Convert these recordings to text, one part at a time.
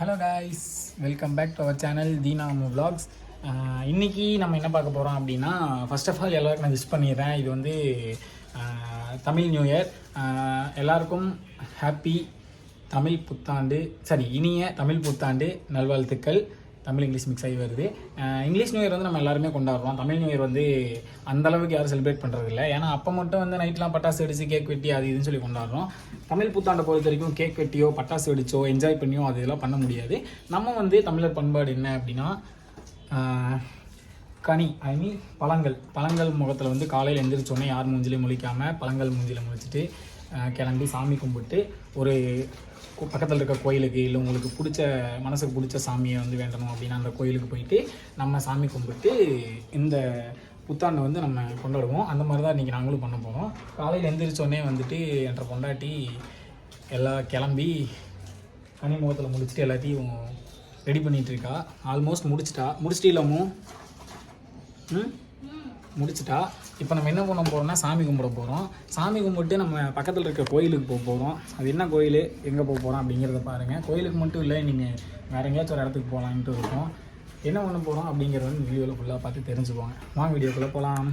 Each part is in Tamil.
Hello guys welcome back to our channel தீனாமு vlogs. ஆஹ் இன்றைக்கி நம்ம என்ன பார்க்க போகிறோம் அப்படின்னா ஃபஸ்ட் ஆஃப் ஆல் எல்லாருக்கும் நான் விஷ் பண்ணிடுறேன். இது வந்து தமிழ் நியூ இயர் எல்லாருக்கும் ஹாப்பி தமிழ் புத்தாண்டு சரி இனிய தமிழ் புத்தாண்டு நல்வாழ்த்துக்கள். தமிழ் இங்கிலீஷ் மிக்ஸ் ஆகி வருது. இங்கிலீஷ் நியூ இயர் வந்து நம்ம எல்லாருமே கொண்டாடுறோம். தமிழ் நியூ இயர் வந்து அந்தளவுக்கு யாரும் செலிப்ரேட் பண்ணுறது இல்லை ஏன்னா அப்போ மட்டும் வந்து நைட்லாம் பட்டாசு வெடிச்சு கேக் வெட்டி அது இதுன்னு சொல்லி கொண்டாடுறோம். தமிழ் புத்தாண்டை பொறுத்த வரைக்கும் கேக் வெட்டியோ பட்டாசு வெடிச்சோ என்ஜாய் பண்ணியோ அது இதெல்லாம் பண்ண முடியாது. நம்ம வந்து தமிழர் பண்பாடு என்ன அப்படின்னா கனி ஐ மீன் பழங்கள். பழங்கள் முகத்தில் வந்து காலையில் எந்திரிச்சோடனே யார் மூஞ்சிலையும் முழிக்காமல் பழங்கள் மூஞ்சியில் முழிச்சிட்டு கிளம்பி சாமி கும்பிட்டு ஒரு பக்கத்தில் இருக்க கோயிலுக்கு இல்லை உங்களுக்கு பிடிச்ச மனசுக்கு பிடிச்ச சாமியை வந்து வேண்டணும் அப்படின்னா அந்த கோயிலுக்கு போயிட்டு நம்ம சாமி கும்பிட்டு இந்த புத்தாண்டை வந்து நம்ம கொண்டாடுவோம். அந்த மாதிரி தான் இன்றைக்கி நாங்களும் பண்ண போகிறோம் காலையில் எந்திரிச்சோடனே வந்துட்டு என்ற பொண்டாட்டி எல்லாம் கிளம்பி கனிமுகத்தில் முடிச்சுட்டு எல்லாத்தையும் ரெடி பண்ணிகிட்ருக்கா ஆல்மோஸ்ட் முடிச்சிட்டா முடிச்சிட்டு. இல்லாமோ ம்? முடிச்சிட்டா. இப்போ நம்ம என்ன பண்ண போகிறோம்னா சாமி கும்பிட போகிறோம் சாமி கும்பிட்டு நம்ம பக்கத்தில் இருக்க கோயிலுக்கு போக போகிறோம் அது என்ன கோயில்? எங்கே போக போகிறோம் அப்படிங்கிறத பாருங்கள் கோயிலுக்கு மட்டும் இல்லை நீங்கள் வேறு எங்கேயாச்சும் ஒரு இடத்துக்கு போகலான்ட்டு இருக்கோம். என்ன பண்ண போகிறோம் அப்படிங்கிறத வந்து வீடியோவில் ஃபுல்லாக பார்த்து தெரிஞ்சுக்குவாங்க வாங்க வீடியோக்குள்ளே போகலாம்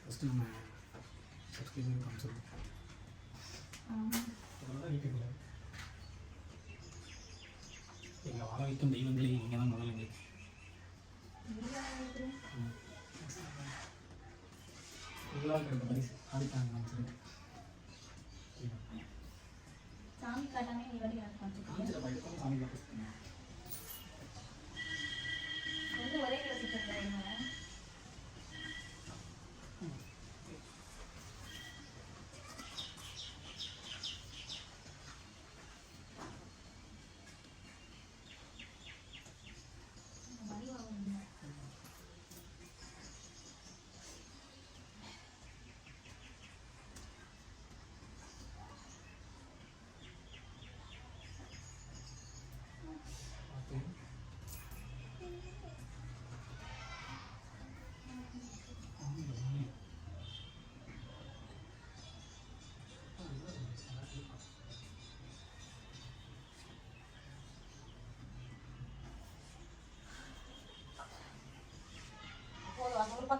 ஃபஸ்ட்டு நம்ம சப்ஸ்கிரைபர் காமிச்சிருக்கோம் எங்களை வாழ வைக்கும் தெய்வங்களே நீங்கள் தான் முதல்ல சாமி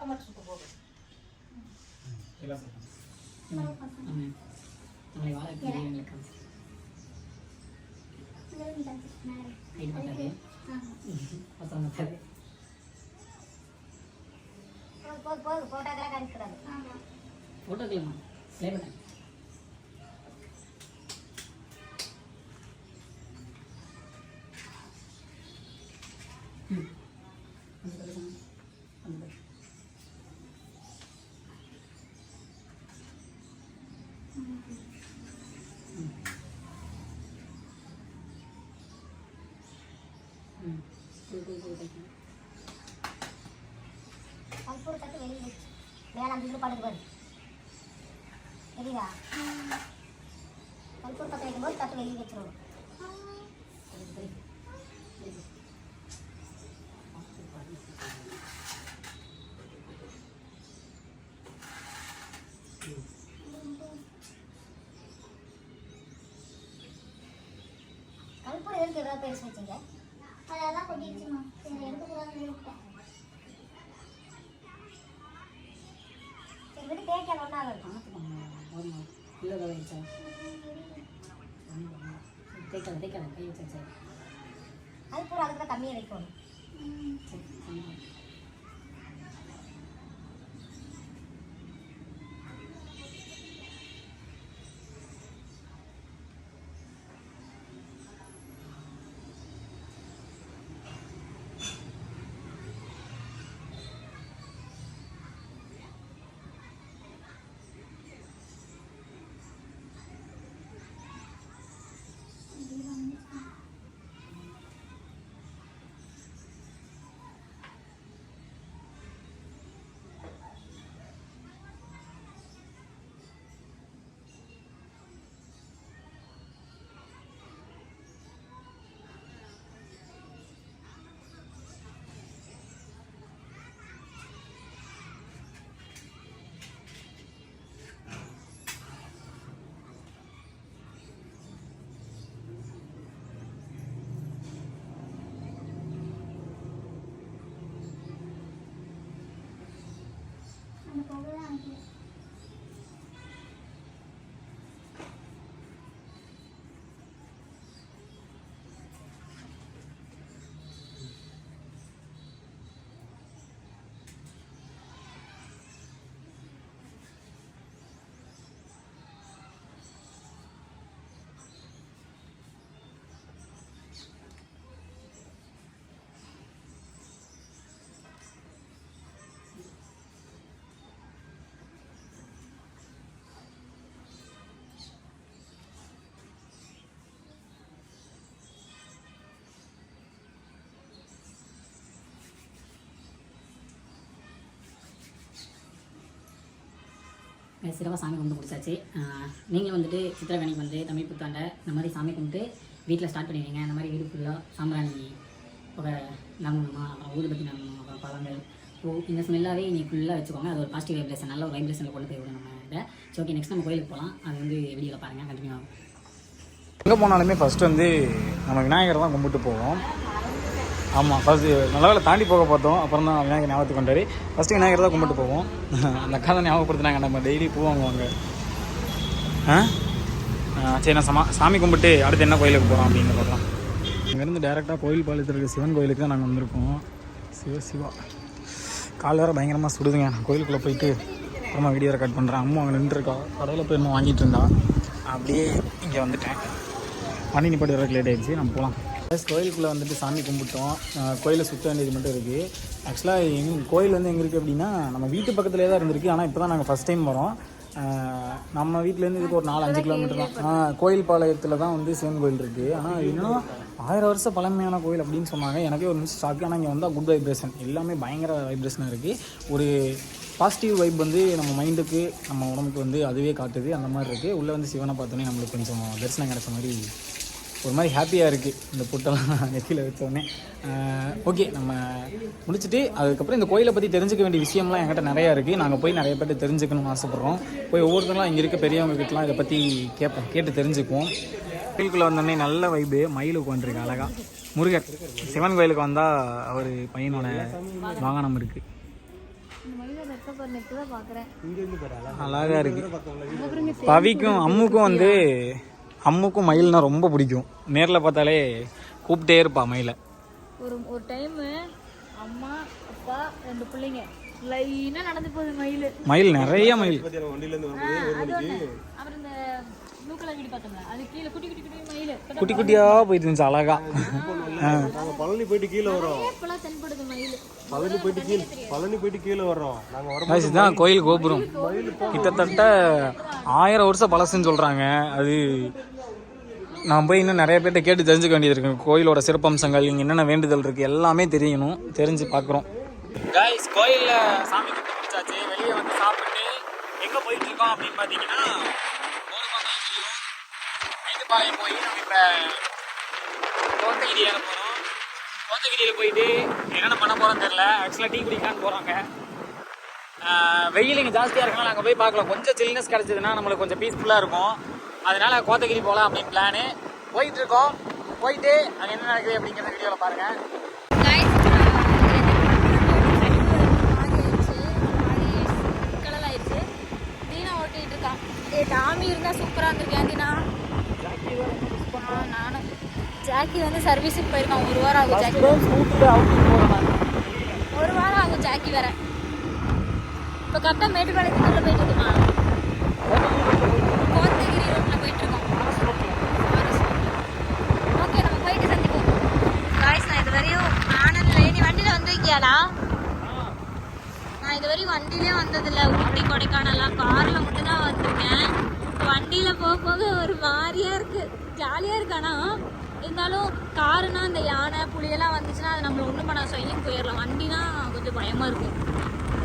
மட்டும் சுட்டு போதும் ஃபோட்டோக்கலாமா ப்ளே பண்ணேன் அது வேளாண் தட்டு வெளியில் படுக்கு பாரு. தெரியுதா? கல்பூர் பற்ற வைக்கும்போது தட்டு வெளியே வச்சிருவோம். கல்பூர் எதுக்கு எதாவது பேர் வச்சீங்க அதெல்லாம் கொட்டிடுச்சுமா சரி எடுக்கக்கூடாதுன்னு இல்லை வச்சா தேய்க்காத தேய்க்காத கை வச்சா சரி கல்பூர் அதுக்கு தான் கம்மியாக வைக்கணும். சரி சிறப்பாக சாமி கும்பிட்டு முடிச்சாச்சு. நீங்கள் நீங்களும் வந்துட்டு சித்திரக்கணிக்கு வந்து தமிழ் புத்தாண்டை இந்த மாதிரி சாமி கும்பிட்டு வீட்டில் ஸ்டார்ட் பண்ணிடுவீங்க. இந்த மாதிரி வீடு ஃபுல்லாக சாம்பிராணி புகை நங்கணுமா அப்புறம் ஊதுபத்தி நங்கணும் அப்புறம் பழங்கள் பூ இந்த ஸ்மெல்லாகவே நீ ஃபுல்லாக வச்சுக்கோங்க. அது ஒரு பாசிட்டிவ் வைப்ரேஷன் நல்ல ஒரு வைப்ரேஷனில் கொண்டு போய் விடும் நம்ம இதை ஓகே நெக்ஸ்ட் நம்ம கோயிலுக்கு போகலாம் அது வந்து வீடியோவில் பாருங்கள் கண்டினியூ ஆகும் எங்கே போனாலுமே ஃபஸ்ட்டு வந்து நம்ம விநாயகரை தான் கும்பிட்டு போவோம். ஆமாம் ஃபஸ்ட்டு நல்ல வேளை தாண்டி போக பார்த்தோம். அப்புறம் தான் விநாயகர் ஞாபகத்துக்கு வந்தார். ஃபஸ்ட்டு விநாயகர் தான் கும்பிட்டு போவோம். அந்த அக்கா தான் ஞாபகப்படுத்தினாங்க நம்ம டெய்லி பூ வாங்குவாங்க. ஆ? சரி நான் சமா சாமி கும்பிட்டு அடுத்து என்ன கோயிலுக்கு போகிறோம் அப்படின்னு பார்க்கலாம். இங்கேருந்து டேரெக்டாக கோயில் பாலத்தில் இருக்க சிவன் கோயிலுக்கு தான் நாங்கள் வந்திருக்கோம். சிவ சிவா. கால் வேறு பயங்கரமாக சுடுதுங்க. நான் கோயிலுக்குள்ளே போயிட்டு அப்புறமா வீடியோ ரெக்கார்ட் பண்ணுறேன் அம்மா அங்கே நின்றுருக்கா. கடையில் போய் என்ன வாங்கிட்டு இருந்தா. அப்படியே இங்கே வந்துட்டேன். வண்டி நிப்பாட்டி வரக்கு லேட் ஆகிடுச்சு நம்ம போகலாம் ப்ளஸ் கோயிலுக்குள்ளே வந்துட்டு சாமி கும்பிட்டோம். கோயிலை சுற்ற வேண்டியது மட்டும் இருக்குது ஆக்சுவலாக எங் கோயில் வந்து எங்கே இருக்குது அப்படின்னா நம்ம வீட்டு பக்கத்துலேயே தான் இருந்திருக்கு. ஆனால் இப்போ தான் நாங்கள் ஃபஸ்ட் டைம் வரோம் நம்ம வீட்டிலேருந்து இதுக்கு ஒரு நாலு அஞ்சு கிலோமீட்டர் தான் கோயில் பாளையத்தில் தான் வந்து சிவன் கோயில் இருக்குது ஆனால் இன்னும் ஆயிரம் வருஷம் பழமையான கோயில் அப்படின்னு சொன்னாங்க. எனக்கே ஒரு நிமிஷம் ஷாக்கு ஆனால் இங்கே வந்தால் குட் வைப்ரேஷன் எல்லாமே பயங்கர வைப்ரேஷனாக இருக்குது ஒரு பாசிட்டிவ் வைப் வந்து நம்ம மைண்டுக்கு நம்ம உடம்புக்கு வந்து அதுவே காட்டுது. அந்த மாதிரி இருக்குது உள்ளே வந்து சிவனை பார்த்தோன்னே நம்மளுக்கு கொஞ்சம் தரிசனம் கிடைச்ச மாதிரி ஒரு மாதிரி ஹாப்பியாக இருக்குது இந்த புட்டெல்லாம் நெத்தியில் வச்சோடனே ஓகே நம்ம முடிச்சுட்டு அதுக்கப்புறம் இந்த கோயிலை பற்றி தெரிஞ்சுக்க வேண்டிய விஷயம்லாம் என்கிட்ட நிறையா இருக்குது நாங்கள் போய் நிறைய பேர்ட்ட தெரிஞ்சுக்கணும்னு ஆசைப்பட்றோம். போய் ஒவ்வொருத்தங்களாம் இங்கே இருக்க பெரியவங்க கிட்டலாம் இதை பற்றி கேட்போம் கேட்டு தெரிஞ்சுக்குவோம். கோயிலுக்குள்ளே வந்தோடனே நல்ல வைப்பு மயில் உட்காந்துருக்கு அழகா. முருகர் சிவன் கோயிலுக்கு வந்தால் அவர் பையனோட வாகனம் இருக்குது அழகா இருக்கு. பவிக்கும் அம்முக்கும் வந்து அம்முக்கும் மயில்னா ரொம்ப பிடிக்கும். நேரில் பார்த்தாலே கூப்பிட்டே இருப்பா மயிலை. ஒரு ஒரு டைமு அம்மா அப்பா ரெண்டு பிள்ளைங்க. லைனாக நடந்து போகுது மயில். மயில் நிறைய மயில். அது ஒன்று அப்புறம் இந்த குட்டி குட்டி குட்டி மயில். குட்டி குட்டியாக போயிட்டு இருந்துச்சு அழகா. பழனி போயிட்டு கீழே வரோம் பழனி போயிட்டு கீழே பழனி போயிட்டு கீழே வர்றோம். நாங்க வர guys, இதுதான் கோயில் கோபுரம். கிட்டத்தட்ட ஆயிரம் வருஷம் பழசுன்னு சொல்கிறாங்க அது நான் போய் இன்னும் நிறைய பேர்ட்ட கேட்டு தெரிஞ்சுக்க வேண்டியது இருக்கு. கோயிலோட சிறப்பம்சங்கள் இங்கே என்னென்ன வேண்டுதல் இருக்குது எல்லாமே தெரியணும். தெரிஞ்சு பார்க்குறோம் கைஸ் கோயிலில் சாமி கும்பிட்டு முடிச்சாச்சு. வெளியே வந்து சாப்பிட்டு எங்கே போயிட்டு இருக்கோம் அப்படின்னு பார்த்தீங்கன்னா மேட்டுப்பாளையம் போய் நம்ம இப்போ கோத்தகிரி ஏற போகிறோம் கோத்தகிரியில் போயிட்டு என்னென்ன பண்ண போகிறோம்னு தெரில ஆக்சுவலாக டீ குடிக்கலான்னு போகிறாங்க வெயில் இங்கே ஜாஸ்தியாக இருக்கனால அங்கே போய் பார்க்கலாம் கொஞ்சம் சில்னஸ் கிடச்சதுன்னா நம்மளுக்கு கொஞ்சம் பீஸ்ஃபுல்லாக இருக்கும். அதனால கோத்தகிரி போகலாம் அப்படின்னு பிளானு போயிட்டு இருக்கோம். போயிட்டு அங்கே என்ன நடக்குது அப்படிங்கிற வீடியோவில் பாருங்கள் டாமி இருந்தா சூப்பரா இருந்திருக்கேன் தீனா நானும். ஜாக்கி வந்து சர்வீஸுக்கு போயிருக்கான். ஒரு வாரம் ஆகும் ஜாக்கி. ஒரு வாரம் ஆகும் ஜாக்கி வேற. இப்போ கரெக்டாக மேட்டுப்பாளையத்துக்குள்ள போயிட்டு இருக்குமா? கோத்தகிரி ரோட்ல போயிட்டு இருக்கோம். ஓகே நம்ம போயிட்டு சந்திப்போம். காய்ஸ் நான் இது வரையும் ஆனந்த்ல நீ வண்டியில வந்திருக்கியாடா? நான் இது வரையும் வண்டியிலே வந்ததில்ல. ஊட்டி கொடைக்கானல்லாம் கார்ல மட்டும் தான் வந்திருக்கேன். வண்டியில போக போக ஒரு மாதிரியா இருக்கு. ஜாலியாக இருக்கானா? இருந்தாலும் காருனா இந்த யானை புலியெல்லாம் வந்துச்சுன்னா அது நம்மள ஒன்றும் பண்ண சொல்லியும் போயிடலாம். வண்டினா கொஞ்சம் பயமாக இருக்கும்.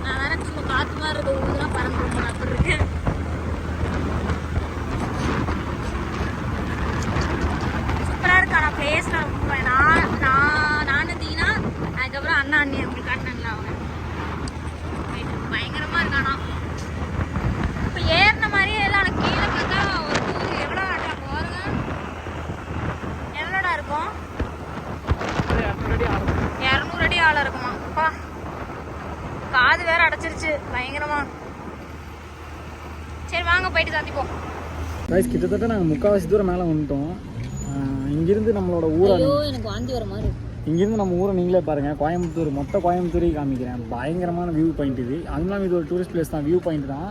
நான் வேணா சும்மா காற்று மாதிரி இருக்க ஊதுலாம் பறந்து நான் இருக்கேன் சூப்பராக இருக்கு ஆனால் பிளேஸ்லாம் ரொம்ப நான் நான் நானும் தீனா அதுக்கப்புறம் அண்ணா அண்ணி அப்படி காட்டினாங்களா அவங்க Right. பயங்கரமா இருக்கானா இப்போ ஏறின மாதிரியே இல்லை ஆனால் கீழே பார்த்தா ஒரு தூரம் எவ்வளோ ஆட்டா பாருங்க எவ்வளோடா இருக்கும் இரநூறு அடி ஆழம் இருக்குமா அப்பா காது வேற அடைச்சிருச்சு. பயங்கரமா. சரி வாங்க போயிட்டு சந்திப்போம் கைஸ் கிட்டத்தட்ட நாங்கள் முக்கால்வாசி தூரம் மேலே வந்துட்டோம். இங்கிருந்து நம்மளோட ஊரை ஐயோ எனக்கு வாந்தி வர மாதிரி இங்கிருந்து நம்ம ஊரை நீங்களே பாருங்கள் கோயம்புத்தூர் மொத்த கோயம்புத்தூரையும் காமிக்கிறேன். பயங்கரமான வியூ பாயிண்ட் இது. அதுவும் இல்லாமல் இது ஒரு டூரிஸ்ட் பிளேஸ் தான். வியூ பாயிண்ட் தான்.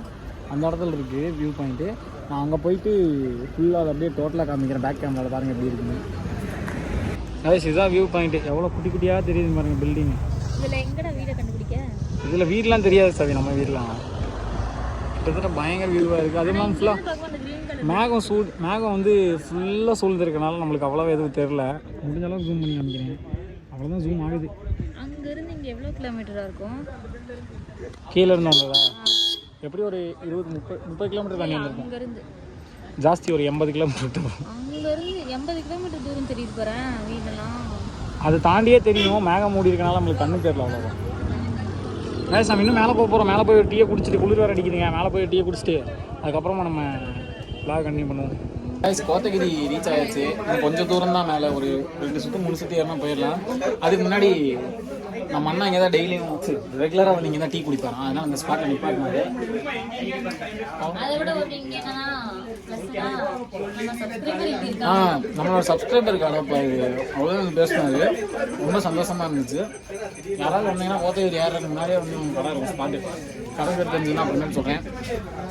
அந்த இடத்துல இருக்குது வியூ பாயிண்ட்டு நான் அங்கே போயிட்டு ஃபுல்லாக அதை அப்படியே டோட்டலாக காமிக்கிறேன். பேக் கேமராவில் பாருங்கள் எப்படி இருக்குன்னு. கைஸ் இதுதான் வியூ பாயிண்ட் எவ்வளோ குட்டி குட்டியாக தெரியுது பாருங்கள் பில்டிங் இதுல எங்கடா வீடை கண்டுபிடிக்க? இதில் வீடெலாம் தெரியாது சாவி நம்ம வீடெலாம். கிட்டத்தட்ட பயங்கர வியூவாக இருக்குது அதே மாதிரி ஃபுல்லாக மேகம் சூழ் மேகம் வந்து ஃபுல்லாக சூழ்ந்துருக்கனால நம்மளுக்கு அவ்வளோ எதுவும் தெரில முடிஞ்ச அளவுக்கு ஜூம் பண்ணி காமிக்கிறேன். அவ்வளோதான் ஜூம் ஆகுது. அங்க இருந்து இங்க எவ்வளவு கிலோமீட்டரா இருக்கும்? கீழே இருந்தவங்களா எப்படி ஒரு இருபது முப்பது முப்பது கிலோமீட்டர் தண்ணி இருக்கும் இருந்து ஜாஸ்தி ஒரு எண்பது கிலோமீட்டர் வரும் அங்க இருந்து எண்பது கிலோமீட்டர் தூரம் தெரியுது பாரு வீடெல்லாம். அதை தாண்டியே தெரியும் மேகம் மூடி இருக்கனால நம்மளுக்கு கண்ணு தெரியல அவ்வளோதான் வேறு நம்ம இன்னும் மேலே போக போகிறோம் மேலே போய் டீயை குடிச்சிட்டு குளிர் வேறு அடிக்குதுங்க. மேலே போய் டீயை குடிச்சிட்டு அதுக்கப்புறமா நம்ம vlog கண்டினியூ பண்ணுவோம். கைஸ் கோத்தகிரி ரீச் ஆயாச்சு கொஞ்சம் தூரம் தான் மேலே. ஒரு ரெண்டு சுற்று மூணு சுற்றி ஏறினா போயிடலாம். அதுக்கு முன்னாடி நம்ம அண்ணா இங்கே தான் டெய்லியும் ரெகுலராக வந்து இங்கே தான் டீ குடிப்பாராம் அதனால் அந்த ஸ்பாட்டில் நிப்பாட்டினாரு ஆ நம்மளோட சப்ஸ்கிரைபருக்கு இப்போ அவ்வளோ பேசினாரு ரொம்ப சந்தோஷமா இருந்துச்சு. யாராவது வந்தீங்கன்னா கோத்தகிரி ஏறதுக்கு முன்னாடியே வந்து கடை இருக்கும் ஸ்பாட்டு கடை பேர் தெரிஞ்சுன்னா அப்புறமேட்டு சொல்கிறேன்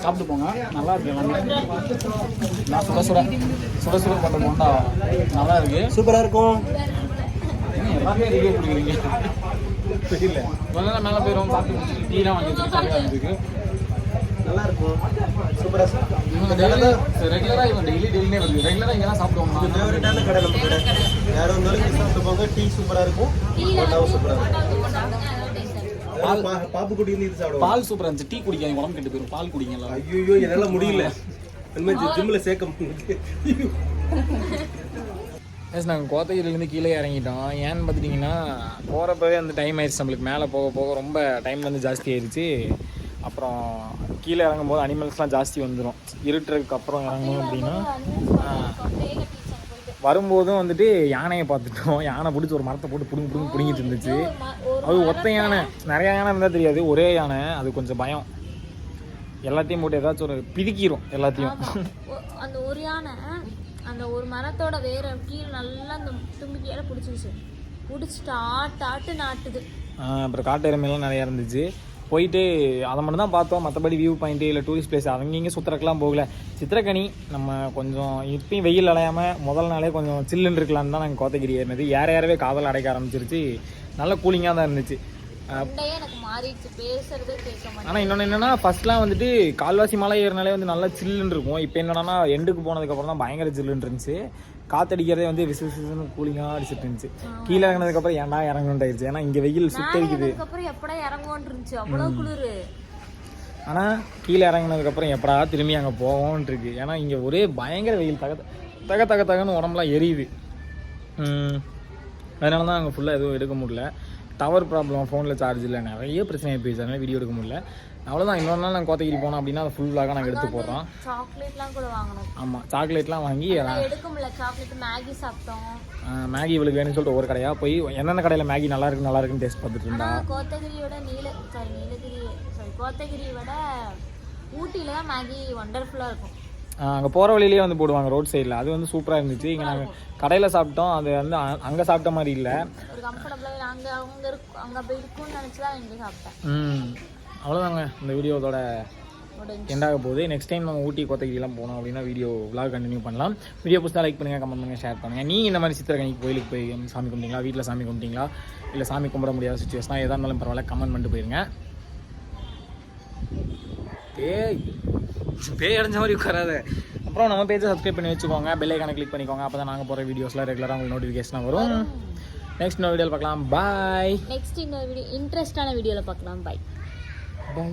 சாப்பிட்டு போங்க. நல்லா இருக்கு எல்லாமே. நான் சுட சுட சுட சுட பண்ண போண்டா நல்லா இருக்கு. சூப்பரா இருக்கும். எல்லாமே ரிவ்யூ கொடுக்குறீங்க? தெரியல. மேலே போயிடும் சாப்பிட்டு டீலாம் வாங்கி வச்சுருக்கு நல்லா இருக்கும் சூப்பரா இவங்க டெய்லி ரெகுலராக டெய்லியே வருது. ரெகுலராக இங்கே தான் சாப்பிடுவோம் ஃபேவரட்டான கடை நம்ம கடை யாரும் வந்தாலும் சாப்பிட்டு போங்க. டீ சூப்பரா இருக்கும். போண்டாவும் சூப்பரா இருக்கும். அதெல்லாம் பா- பாப்புக்குட்டி வந்து இது சாப்பிடுவோம் பால் சூப்பராக இருந்துச்சு. டீ குடிக்காங்க உடம்பு கெட்டு போயிடும் பால் குடிங்க ஐயோ என்னால முடியல. ஜிம்ல சேர்க்க முடியல. எஸ் நாங்கள் கோத்தகிரிலேருந்து கீழே இறங்கிட்டோம். ஏன்னு பார்த்துட்டிங்கன்னா போகிறப்பவே அந்த டைம் ஆயிடுச்சு. நம்மளுக்கு மேலே போக போக ரொம்ப டைம் வந்து ஜாஸ்தி ஆயிடுச்சு அப்புறம் கீழே இறங்கும்போது அனிமல்ஸ்லாம் ஜாஸ்தி வந்துடும் இருட்டுறதுக்கு அப்புறம் இறங்கணும் அப்படின்னா வரும்போதும் வந்துட்டு யானையை பார்த்துட்டோம். யானை பிடிச்சி ஒரு மரத்தை போட்டு பிடுங்க பிடுங்க பிடுங்கிட்டு இருந்துச்சு. அது ஒத்த யானை. நிறைய யானை இருந்தால் தெரியாது. ஒரே யானை. அது கொஞ்சம் பயம். எல்லாத்தையும் போட்டு ஏதாச்சும் ஒரு பிதுக்கிரும் எல்லாத்தையும். அந்த ஒரு யானை அந்த ஒரு மரத்தோட வேற கீழே நல்லா அந்த தும்பிக்கையால பிடிச்சிருச்சு. பிடிச்சிட்டு ஆட்டு ஆட்டு நாட்டுது. அப்புறம் காட்டு எருமையெல்லாம் நிறையா இருந்துச்சு. போயிட்டு அதை மட்டும் தான் பார்த்தோம். மற்றபடி வியூ பாயிண்ட்டு இல்லை டூரிஸ்ட் பிளேஸ் அவங்க இங்கே சுற்றுறக்கெல்லாம் போகல. சித்திரக்கனி நம்ம கொஞ்சம் இப்பயும் வெயில் அலையாமல் முதல் நாளே கொஞ்சம் சில்லுன்னு இருக்கலான்னு தான் நாங்கள் கோத்தகிரி ஏறினது. ஏற ஏறவே காதல் அடைக்க ஆரம்பிச்சிருச்சு. நல்ல கூலிங்காக தான் இருந்துச்சு. ஆனால் இன்னொன்று என்னென்னா ஃபர்ஸ்ட்லாம் வந்துட்டு கால்வாசி மலை ஏறினாலே வந்து நல்லா சில்லுன்னு இருக்கும். இப்போ என்னன்னா எண்டுக்கு போனதுக்கப்புறம் தான் பயங்கர சில்லுன்னு இருந்துச்சு. காத்தடிக்கிறதே வந்து விசு விசுன்னு கூலிங்காக அடிச்சிட்டு இருந்துச்சு. கீழே இறங்கினதுக்கப்புறம் ஏன்டா இறங்கணுன்ட்டு ஆயிடுச்சு? ஏன்னா இங்கே வெயில் சுத்தரிக்குது எப்படா இறங்குவோன்னு இருந்துச்சு? குளிரு. ஆனால் கீழே இறங்குனதுக்கப்புறம் எப்படா திரும்பி அங்கே போவோம்னு இருக்கு. ஏன்னா இங்கே ஒரே பயங்கர வெயில். தக தக தக தகன்னு உடம்புலாம் எரியுது. அதனால தான் அங்கே ஃபுல்லாக எதுவும் எடுக்க முடியல. டவர் ப்ராப்ளம் ஃபோனில் சார்ஜ் இல்லை. நிறைய பிரச்சனை போயிடுச்சு. அதனால வீடியோ எடுக்க முடியல. அவ்வளோதான் இன்னொரு நாள் நாங்கள் கோத்தகிரி போனோம் அப்படின்னா அதை ஃபுல்லாக நாங்கள் எடுத்து போடுறோம் சாக்லேட்லாம் கூட வாங்கணும். ஆமாம் சாக்லேட்லாம் வாங்கி நான் எடுக்க முடியல. சாக்லேட் மேகி சாப்பிட்டோம். மேகி இவளுக்கு வேணும்னு சொல்லிட்டு ஒவ்வொரு கடையாக போய் எந்தெந்த கடையில் மேகி நல்லா இருக்கு நல்லா இருக்குன்னு டேஸ்ட் பார்த்துட்டு இருந்தா? கோத்தகிரியோட நீல சாரி நீலகிரி சாரி கோத்தகிரியை விட ஊட்டியில தான் மேகி ஒண்டர்ஃபுல்லா இருக்கும். அங்கே போகிற வழியிலேயே வந்து போடுவாங்க ரோட் சைடில் அது வந்து சூப்பராக இருந்துச்சு. இங்கே நாங்கள் கடையில் சாப்பிட்டோம். அது வந்து அங்கே சாப்பிட்ட மாதிரி இல்லை. ம். அவ்வளோதாங்க இந்த வீடியோவோட எண்டாக போகுது. நெக்ஸ்ட் டைம் நம்ம ஊட்டி கோத்தகிரிலாம் போனோம் அப்படின்னா வீடியோ vlog கண்டினியூ பண்ணலாம். வீடியோ பிடிச்சா லைக் பண்ணுங்கள் கமெண்ட் பண்ணுங்கள் ஷேர் பண்ணுங்கள் நீ இந்த மாதிரி சித்திரக்கணிக்கு கோயிலுக்கு போய் சாமி கும்பிட்டீங்களா? வீட்டில் சாமி கும்பிட்டீங்களா? இல்லை சாமி கும்பிட முடியாத சுச்சுவேஷனாக எதாக இருந்தாலும் பரவாயில்ல கமெண்ட் பண்ணிட்டு போயிருங்க. பேய். பேய் அடைஞ்ச மாதிரி உட்காராத. அப்புறம் நம்ம பேஜை சப்ஸ்கிரைப் பண்ணி வச்சுக்கோங்க. பெல் ஐக்கானை கிளிக் பண்ணிக்கோங்க. அப்போ தான் நாங்கள் போகிற வீடியோஸ்லாம் ரெகுலராக உங்களுக்கு நோட்டிஃபிகேஷனாக வரும். நெக்ஸ்ட் இன்னொரு வீடியோவில் பார்க்கலாம். பாய் நெக்ஸ்ட் இன்னொரு வீடியோ இன்ட்ரெஸ்டான வீடியோவில் பார்க்கலாம். Bye bye